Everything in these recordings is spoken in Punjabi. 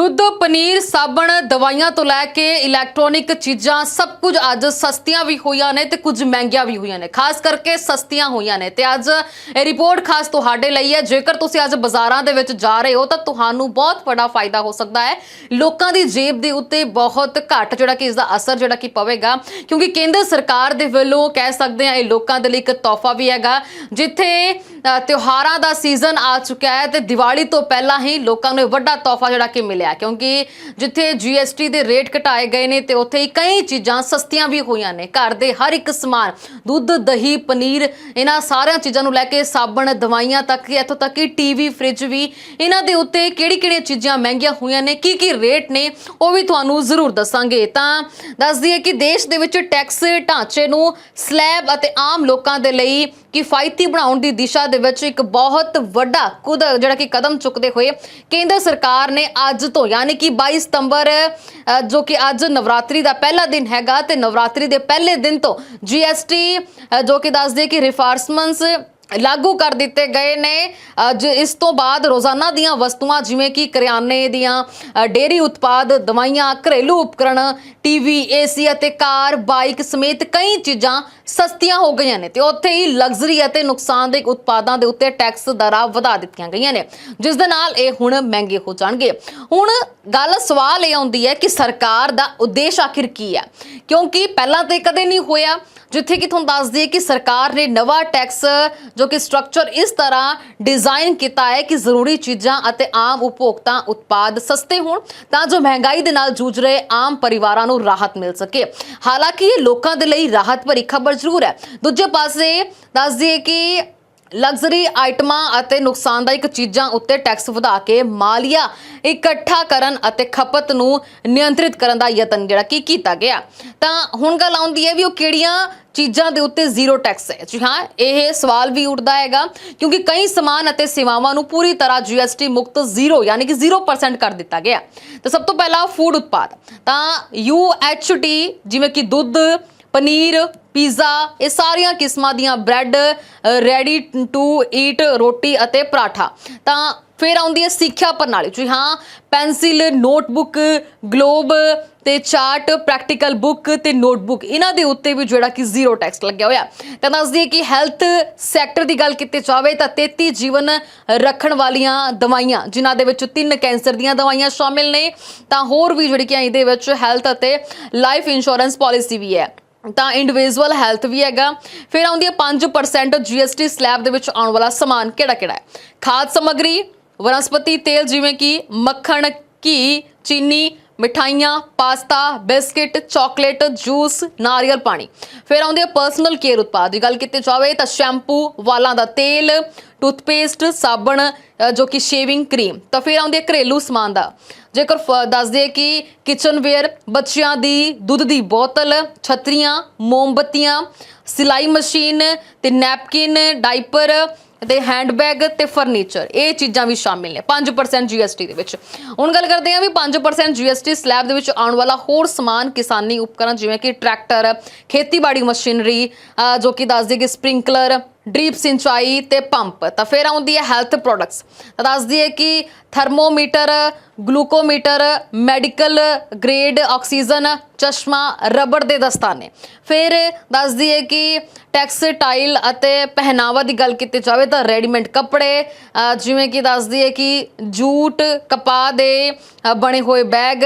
ਦੁੱਧ, ਪਨੀਰ, ਸਾਬਣ ਦਵਾਈਆਂ ਤੋਂ ਲੈ ਕੇ ਇਲੈਕਟ੍ਰੋਨਿਕ ਚੀਜ਼ਾਂ ਸਭ ਕੁਝ ਅੱਜ ਸਸਤੀਆਂ ਵੀ ਹੋਈਆਂ ਨੇ ਤੇ ਕੁਝ ਮਹਿੰਗੀਆਂ ਵੀ ਹੋਈਆਂ ਨੇ। ਖਾਸ ਕਰਕੇ ਸਸਤੀਆਂ ਹੋਈਆਂ ਨੇ ਤੇ ਅੱਜ ਇਹ ਰਿਪੋਰਟ ਖਾਸ ਤੁਹਾਡੇ ਲਈ ਹੈ। ਜੇਕਰ ਤੁਸੀਂ ਅੱਜ ਬਾਜ਼ਾਰਾਂ ਦੇ ਵਿੱਚ ਜਾ ਰਹੇ ਹੋ ਤਾਂ ਤੁਹਾਨੂੰ ਬਹੁਤ ਵੱਡਾ ਫਾਇਦਾ ਹੋ ਸਕਦਾ ਹੈ। ਲੋਕਾਂ ਦੀ ਜੇਬ ਦੇ ਉੱਤੇ ਬਹੁਤ ਘੱਟ ਜਿਹੜਾ ਕਿ ਇਸ ਦਾ ਅਸਰ ਜਿਹੜਾ ਕਿ ਪਵੇਗਾ ਕਿਉਂਕਿ ਕੇਂਦਰ ਸਰਕਾਰ ਦੇ ਵੱਲੋਂ ਕਹਿ ਸਕਦੇ ਆ ਇਹ ਲੋਕਾਂ ਦੇ ਲਈ ਇੱਕ ਤੋਹਫਾ ਵੀ ਹੈਗਾ, ਜਿੱਥੇ ਤਿਉਹਾਰਾਂ ਦਾ ਸੀਜ਼ਨ ਆ ਚੁੱਕਾ ਹੈ ਤੇ ਦੀਵਾਲੀ ਤੋਂ ਪਹਿਲਾਂ ਹੀ ਲੋਕਾਂ ਨੂੰ ਇਹ ਵੱਡਾ ਤੋਹਫਾ ਜਿਹੜਾ ਕਿ ਮਿਲਿਆ ਕਿਉਂਕਿ ਜਿੱਥੇ GST ਦੇ ਰੇਟ ਘਟਾਏ ਗਏ ਨੇ ਤੇ ਉੱਥੇ ਹੀ ਕਈ ਚੀਜ਼ਾਂ ਸਸਤੀਆਂ ਵੀ ਹੋਈਆਂ ਨੇ। ਘਰ ਦੇ ਹਰ ਇੱਕ ਸਮਾਨ, ਦੁੱਧ, ਦਹੀਂ, ਪਨੀਰ, ਇਹਨਾਂ ਸਾਰੀਆਂ ਚੀਜ਼ਾਂ ਨੂੰ ਲੈ ਕੇ ਸਾਬਣ, ਦਵਾਈਆਂ ਤੱਕ, ਇੱਥੋਂ ਤੱਕ ਕਿ ਟੀਵੀ ਫ੍ਰਿਜ ਵੀ, ਇਹਨਾਂ ਦੇ ਉੱਤੇ ਕਿਹੜੀ ਕਿਹੜੀਆਂ ਚੀਜ਼ਾਂ ਮਹਿੰਗੀਆਂ ਹੋਈਆਂ ਨੇ ਕੀ ਕੀ ਰੇਟ ਨੇ, ਉਹ ਵੀ ਤੁਹਾਨੂੰ ਜ਼ਰੂਰ ਦੱਸਾਂਗੇ। ਤਾਂ ਦੱਸ ਦਈਏ ਕਿ ਦੇਸ਼ ਦੇ ਵਿੱਚ ਟੈਕਸ ਢਾਂਚੇ ਨੂੰ ਸਲੈਬ ਅਤੇ ਆਮ ਲੋਕਾਂ ਦੇ ਲਈ ਕਿਫਾਇਤੀ ਬਣਾਉਣ ਦੀ ਦਿਸ਼ਾ ਦੇ ਵਿੱਚ ਇੱਕ ਬਹੁਤ ਵੱਡਾ ਕੁਦ ਜਿਹੜਾ ਕਿ ਕਦਮ ਚੁੱਕਦੇ ਹੋਏ ਕੇਂਦਰ ਸਰਕਾਰ ਨੇ ਅੱਜ ਤੋਂ ਯਾਨੀ ਕਿ 22 ਸਤੰਬਰ ਜੋ ਕਿ ਅੱਜ ਨਵਰਾਤਰੀ ਦਾ ਪਹਿਲਾ ਦਿਨ ਹੈਗਾ ਤੇ ਨਵਰਾਤਰੀ ਦੇ ਪਹਿਲੇ ਦਿਨ ਤੋਂ GST ਅ, ਜੋ ਕਿ ਦੱਸਦੇ ਕਿ ਰਿਫਾਰਸਮੈਂਟਸ ਲਾਗੂ ਕਰ ਦਿੱਤੇ ਗਏ ਨੇ। ਅੱਜ ਇਸ ਤੋਂ ਬਾਅਦ ਰੋਜ਼ਾਨਾ ਦੀਆਂ ਵਸਤੂਆਂ ਜਿਵੇਂ ਕਿ ਕਰਿਆਨੇ ਦੀਆਂ ਅ, ਡੇਅਰੀ ਉਤਪਾਦ ਦਵਾਈਆਂ ਘਰੇਲੂ ਉਪਕਰਣ ਟੀਵੀ ਏਸੀ ਅਤੇ ਕਾਰ ਬਾਈਕ ਸਮੇਤ ਕਈ ਚੀਜ਼ਾਂ ਸਸਤੀਆਂ ਹੋ ਗਈਆਂ ਨੇ ਤੇ ਉੱਥੇ ਹੀ ਲਗਜ਼ਰੀ ਅਤੇ ਨੁਕਸਾਨਦੇਹ ਉਤਪਾਦਾਂ ਦੇ ਉੱਤੇ ਟੈਕਸ ਦਰਾਂ ਵਧਾ ਦਿੱਤੀਆਂ ਗਈਆਂ ਨੇ। ਜਿਸ ਦੇ ਨਾਲ ਇਹ ਹੁਣ ਮਹਿੰਗੇ ਹੋ ਜਾਣਗੇ। ਹੁਣ ਗੱਲ ਸਵਾਲ ਇਹ ਆਉਂਦੀ ਹੈ ਕਿ ਸਰਕਾਰ ਦਾ ਉਦੇਸ਼ ਆਖਿਰ ਕੀ ਹੈ? ਕਿਉਂਕਿ ਪਹਿਲਾਂ ਤੇ ਕਦੇ ਨਹੀਂ ਹੋਇਆ। ਜਿੱਥੇ ਕਿ ਤੁਹਾਨੂੰ ਦੱਸ ਦਈਏ ਕਿ ਸਰਕਾਰ ਨੇ ਨਵਾਂ ਟੈਕਸ ਜੋ ਕਿ ਸਟਰਕਚਰ ਇਸ ਤਰ੍ਹਾਂ ਡਿਜ਼ਾਈਨ ਕੀਤਾ ਹੈ ਕਿ ਜ਼ਰੂਰੀ ਚੀਜ਼ਾਂ ਅਤੇ ਆਮ ਉਪਭੋਗਤਾ ਉਤਪਾਦ ਸਸਤੇ ਹੋਣ ਤਾਂ ਜੋ ਮਹਿੰਗਾਈ ਦੇ ਨਾਲ ਜੂਝ ਰਹੇ ਆਮ ਪਰਿਵਾਰਾਂ ਨੂੰ ਰਾਹਤ ਮਿਲ ਸਕੇ। ਹਾਲਾਂਕਿ ਇਹ ਲੋਕਾਂ ਦੇ ਲਈ ਰਾਹਤ ਭਰੀ ਖਬਰ ਜ਼ਰੂਰ ਹੈ। ਦੂਜੇ ਪਾਸੇ ਦੱਸ ਦਈਏ ਕਿ ਲਗਜ਼ਰੀ ਆਈਟਮਾਂ ਅਤੇ ਨੁਕਸਾਨਦਾਇਕ ਚੀਜ਼ਾਂ ਉੱਤੇ ਟੈਕਸ ਵਧਾ ਕੇ ਮਾਲੀਆ ਇਕੱਠਾ ਕਰਨ ਅਤੇ ਖਪਤ ਨੂੰ ਨਿਯੰਤਰਿਤ ਕਰਨ ਦਾ ਯਤਨ ਜਿਹੜਾ ਕੀ ਕੀਤਾ ਗਿਆ। ਤਾਂ ਹੁਣ ਗੱਲ ਆਉਂਦੀ ਹੈ ਵੀ ਉਹ ਕਿਹੜੀਆਂ ਚੀਜ਼ਾਂ ਦੇ ਉੱਤੇ ਜ਼ੀਰੋ ਟੈਕਸ ਹੈ। ਜੀ ਹਾਂ, ਇਹ ਸਵਾਲ ਵੀ ਉੱਠਦਾ ਹੈਗਾ ਕਿਉਂਕਿ ਕਈ ਸਮਾਨ ਅਤੇ ਸੇਵਾਵਾਂ ਨੂੰ ਪੂਰੀ ਤਰ੍ਹਾਂ GST ਮੁਕਤ ਜ਼ੀਰੋ ਯਾਨੀ ਕਿ 0% ਕਰ ਦਿੱਤਾ ਗਿਆ। ਤਾਂ ਸਭ ਤੋਂ ਪਹਿਲਾਂ ਫੂਡ ਉਤਪਾਦ। ਤਾਂ UHT ਜਿਵੇਂ ਕਿ ਦੁੱਧ ਪਨੀਰ, ਪੀਜ਼ਾ, ਇਹ ਸਾਰੀਆਂ ਕਿਸਮਾਂ ਦੀਆਂ ਬ੍ਰੈਡ ਰੈਡੀ ਟੂ ਈਟ ਰੋਟੀ ਅਤੇ ਪਰਾਠਾ। ਤਾਂ ਫਿਰ ਆਉਂਦੀ ਹੈ ਸਿੱਖਿਆ ਪ੍ਰਣਾਲੀ। ਜੀ ਹਾਂ, ਪੈਨਸਿਲ, ਨੋਟਬੁੱਕ, ਗਲੋਬ ਤੇ ਚਾਰਟ, ਪ੍ਰੈਕਟੀਕਲ ਬੁੱਕ ਤੇ ਨੋਟਬੁੱਕ। ਇਹਨਾਂ ਦੇ ਉੱਤੇ ਵੀ ਜਿਹੜਾ ਕਿ ਜ਼ੀਰੋ ਟੈਕਸ ਲੱਗਿਆ ਹੋਇਆ। ਤਾਂ ਦੱਸਦੀ ਹੈ ਕਿ ਹੈਲਥ ਸੈਕਟਰ ਦੀ ਗੱਲ ਕੀਤੀ ਜਾਵੇ ਤਾਂ 33 ਜੀਵਨ ਰੱਖਣ ਵਾਲੀਆਂ ਦਵਾਈਆਂ, ਜਿਨ੍ਹਾਂ ਦੇ ਵਿੱਚ ਤਿੰਨ ਕੈਂਸਰ ਦੀਆਂ ਦਵਾਈਆਂ ਸ਼ਾਮਿਲ ਨੇ। ਤਾਂ ਹੋਰ ਵੀ ਜਿਹੜੀ ਕਿ ਇਹਦੇ ਵਿੱਚ ਹੈਲਥ ਅਤੇ ਲਾਈਫ ਇੰਸ਼ੋਰੈਂਸ ਪਾਲਿਸੀ ਵੀ ਹੈ। ਤਾਂ ਇੰਡੀਵਿਜੂਅਲ ਹੈਲਥ ਵੀ ਹੈਗਾ। ਫਿਰ ਆਉਂਦੀ ਹੈ 5% GST ਸਲੈਬ ਦੇ ਵਿੱਚ ਆਉਣ ਵਾਲਾ ਸਮਾਨ ਕਿਹੜਾ ਕਿਹੜਾ ਹੈ? ਖਾਦ ਸਮੱਗਰੀ ਵਨਸਪਤੀ ਤੇਲ ਜਿਵੇਂ ਕਿ ਮੱਖਣ, ਘੀ, ਚੀਨੀ ਮਿਠਾਈਆਂ, ਪਾਸਤਾ, ਬਿਸਕਿਟ, ਚਾਕਲੇਟ, ਜੂਸ, ਨਾਰੀਅਲ ਪਾਣੀ। ਫਿਰ ਆਉਂਦੇ ਹੈ ਪਰਸਨਲ ਕੇਅਰ ਉਤਪਾਦ ਦੀ ਗੱਲ ਕੀਤੀ ਜਾਵੇ ਤਾਂ ਸ਼ੈਂਪੂ, ਵਾਲਾਂ ਦਾ ਤੇਲ, ਟੂਥਪੇਸਟ, ਸਾਬਣ ਜੋ ਕਿ ਸ਼ੇਵਿੰਗ ਕਰੀਮ। ਤਾਂ ਫਿਰ ਆਉਂਦੇ ਘਰੇਲੂ ਸਮਾਨ ਦਾ। ਜੇਕਰ ਫ- ਦੱਸ ਦਈਏ ਕਿ ਕਿਚਨਵੇਅਰ ਬੱਚਿਆਂ ਦੀ ਦੁੱਧ ਦੀ ਬੋਤਲ, ਛਤਰੀਆਂ, ਮੋਮਬੱਤੀਆਂ, ਸਿਲਾਈ ਮਸ਼ੀਨ ਤੇ ਨੈਪਕਿਨ ਡਾਈਪਰ ਤੇ ਹੈਂਡਬੈਗ ਤੇ ਫਰਨੀਚਰ, ਇਹ ਚੀਜ਼ਾਂ ਵੀ ਸ਼ਾਮਿਲ ਨੇ 5% GST ਦੇ ਵਿੱਚ। ਹੁਣ ਗੱਲ ਕਰਦੇ ਹਾਂ ਵੀ 5% GST ਸਲੈਬ ਦੇ ਵਿੱਚ ਆਉਣ ਵਾਲਾ ਹੋਰ ਸਮਾਨ ਕਿਸਾਨੀ ਉਪਕਰਨ ਜਿਵੇਂ ਕਿ ਟਰੈਕਟਰ ਖੇਤੀਬਾੜੀ ਮਸ਼ੀਨਰੀ ਜੋ ਕਿ ਦੱਸ ਦਈਏ ਕਿ ਸਪ੍ਰਿੰਕਲਰ ਡ੍ਰਿਪ ਸਿੰਚਾਈ ਤੇ ਪੰਪ, ਤਾਂ ਫਿਰ ਆਉਂਦੀ ਹੈ ਹੈਲਥ ਪ੍ਰੋਡਕਟਸ ਤਾਂ ਦੱਸ ਦਈਏ ਕਿ thermometer, glucometer, medical grade oxygen, ਚਸ਼ਮਾ, ਰਬੜ ਦੇ ਦਸਤਾਨੇ। ਫਿਰ ਦੱਸ ਦਈਏ ਕਿ ਟੈਕਸਟਾਈਲ ਅਤੇ ਪਹਿਨਾਵਾ ਦੀ ਗੱਲ ਕੀਤੀ ਜਾਵੇ ਤਾਂ ਰੈਡੀਮੇਡ ਕੱਪੜੇ ਜਿਵੇਂ ਕਿ ਦੱਸ ਦਈਏ ਕਿ ਜੂਟ, ਕਪਾਹ ਦੇ ਬਣੇ ਹੋਏ ਬੈਗ,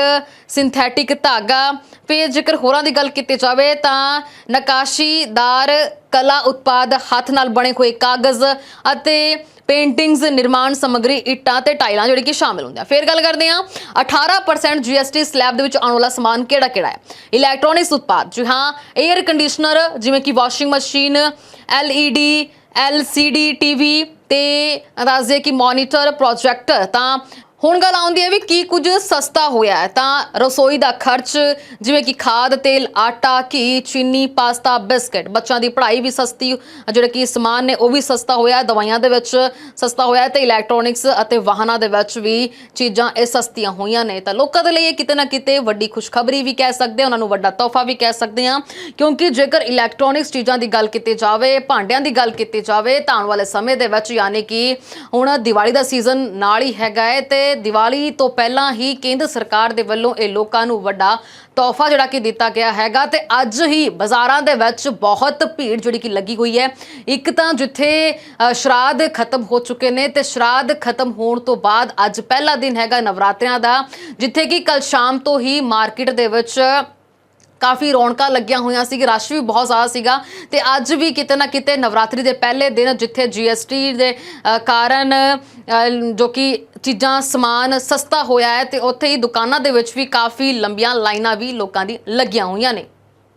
ਸਿੰਥੈਟਿਕ ਧਾਗਾ। ਫਿਰ ਜੇਕਰ ਹੋਰਾਂ ਦੀ ਗੱਲ ਕੀਤੀ ਜਾਵੇ ਤਾਂ ਨਕਾਸ਼ੀਦਾਰ ਕਲਾ ਉਤਪਾਦ ਹੱਥ ਨਾਲ ਬਣੇ ਹੋਏ ਕਾਗਜ਼ ਅਤੇ ਪੇਂਟਿੰਗਸ, ਨਿਰਮਾਣ ਸਮੱਗਰੀ, ਇੱਟਾਂ ਤੇ ਟਾਈਲਾਂ ਜਿਹੜੀ ਕਿ ਸ਼ਾਮਿਲ ਹੁੰਦੀਆਂ ਫਿਰ ਗੱਲ ਕਰਦੇ ਹਾਂ 18% GST ਸਲੈਬ ਦੇ ਵਿੱਚ ਆਉਣ ਵਾਲਾ ਸਮਾਨ ਕਿਹੜਾ ਕਿਹੜਾ ਹੈ? ਇਲੈਕਟ੍ਰੋਨਿਕਸ ਉਤਪਾਦ। ਜੀ ਹਾਂ 에ਅਰ ਕੰਡੀਸ਼ਨਰ ਜਿਵੇਂ ਕਿ washing machine LED LCD TV ਤੇ ਦੱਸਦੇ ਕਿ ਮੋਨੀਟਰ ਪ੍ਰੋਜੈਕਟਰ ਤਾਂ ਹੁਣ ਗੱਲ ਆਉਂਦੀ ਹੈ ਵੀ ਕੀ ਕੁਝ ਸਸਤਾ ਹੋਇਆ ਹੈ। ਤਾਂ ਰਸੋਈ ਦਾ ਖਰਚ, ਜਿਵੇਂ ਕਿ ਖਾਦ, ਤੇਲ, ਆਟਾ, ਘੀ, ਚੀਨੀ, ਪਾਸਤਾ, ਬਿਸਕਟ, ਬੱਚਿਆਂ ਦੀ ਪੜ੍ਹਾਈ ਵੀ ਸਸਤੀ, ਜਿਹੜੇ ਕਿ ਸਮਾਨ ਨੇ ਉਹ ਵੀ ਸਸਤਾ ਹੋਇਆ ਦਵਾਈਆਂ ਦੇ ਵਿੱਚ ਸਸਤਾ ਹੋਇਆ ਹੈ ਤੇ ਇਲੈਕਟ੍ਰੋਨਿਕਸ ਅਤੇ ਵਾਹਨਾਂ ਦੇ ਵਿੱਚ ਵੀ ਚੀਜ਼ਾਂ ਇਹ ਸਸਤੀਆਂ ਹੋਈਆਂ ਨੇ। ਤਾਂ ਲੋਕਾਂ ਦੇ ਲਈ ਇਹ ਕਿਤੇ ਨਾ ਕਿਤੇ ਵੱਡੀ ਖੁਸ਼ਖਬਰੀ ਵੀ ਕਹਿ ਸਕਦੇ ਹਾਂ, ਉਹਨਾਂ ਨੂੰ ਵੱਡਾ ਤੋਹਫਾ ਵੀ ਕਹਿ ਸਕਦੇ ਹਾਂ। ਕਿਉਂਕਿ ਜੇਕਰ ਇਲੈਕਟ੍ਰੋਨਿਕਸ ਚੀਜ਼ਾਂ ਦੀ ਗੱਲ ਕੀਤੀ ਜਾਵੇ, ਭਾਂਡਿਆਂ ਦੀ ਗੱਲ ਕੀਤੀ ਜਾਵੇ ਤਾਂ ਆਉਣ ਵਾਲੇ ਸਮੇਂ ਦੇ ਵਿੱਚ, ਯਾਨੀ ਕਿ ਹੁਣ ਦੀਵਾਲੀ ਦਾ ਸੀਜ਼ਨ ਨਾਲ ਹੀ ਹੈਗਾ ਹੈ ਤੇ ਕਿ ਦੀਵਾਲੀ ਤੋਂ ਪਹਿਲਾਂ ਹੀ ਕੇਂਦਰ ਸਰਕਾਰ ਦੇ ਵੱਲੋਂ ਇਹ ਲੋਕਾਂ ਨੂੰ ਵੱਡਾ ਤੋਹਫਾ ਜਿਹੜਾ ਕਿ ਦਿੱਤਾ ਗਿਆ ਹੈਗਾ ਤੇ ਅੱਜ ਹੀ ਬਾਜ਼ਾਰਾਂ ਦੇ ਵਿੱਚ ਬਹੁਤ ਭੀੜ ਜਿਹੜੀ ਕਿ ਲੱਗੀ ਹੋਈ ਹੈ। ਇੱਕ ਤਾਂ ਜਿੱਥੇ ਅ, ਸ਼ਰਾਧ ਖਤਮ ਹੋ ਚੁੱਕੇ ਨੇ ਤੇ ਸ਼ਰਾਧ ਖਤਮ ਹੋਣ ਤੋਂ ਬਾਅਦ ਅੱਜ ਪਹਿਲਾ ਦਿਨ ਹੈਗਾ ਨਵਰਾਤਰਿਆਂ ਦਾ ਜਿੱਥੇ ਕਿ ਕੱਲ ਸ਼ਾਮ ਤੋਂ ਹੀ ਮਾਰਕੀਟ ਦੇ ਵਿੱਚ ਕਾਫੀ ਰੌਣਕਾਂ ਲੱਗੀਆਂ ਹੋਈਆਂ ਸੀ ਰਸ਼ ਵੀ ਬਹੁਤ ਜ਼ਿਆਦਾ ਸੀਗਾ ਤੇ ਅੱਜ ਵੀ ਕਿਤੇ ਨਾ ਕਿਤੇ ਨਵਰਾਤਰੀ ਦੇ ਪਹਿਲੇ ਦਿਨ ਜਿੱਥੇ ਜੀਐਸਟੀ ਦੇ ਕਾਰਨ ਜੋ ਕਿ ਚੀਜ਼ਾਂ, ਸਮਾਨ ਸਸਤਾ ਹੋਇਆ ਹੈ ਤੇ ਉੱਥੇ ਹੀ ਦੁਕਾਨਾਂ ਦੇ ਵਿੱਚ ਵੀ ਕਾਫੀ ਲੰਬੀਆਂ ਲਾਈਨਾਂ ਵੀ ਲੋਕਾਂ ਦੀ ਲੱਗੀਆਂ ਹੋਈਆਂ ਨੇ।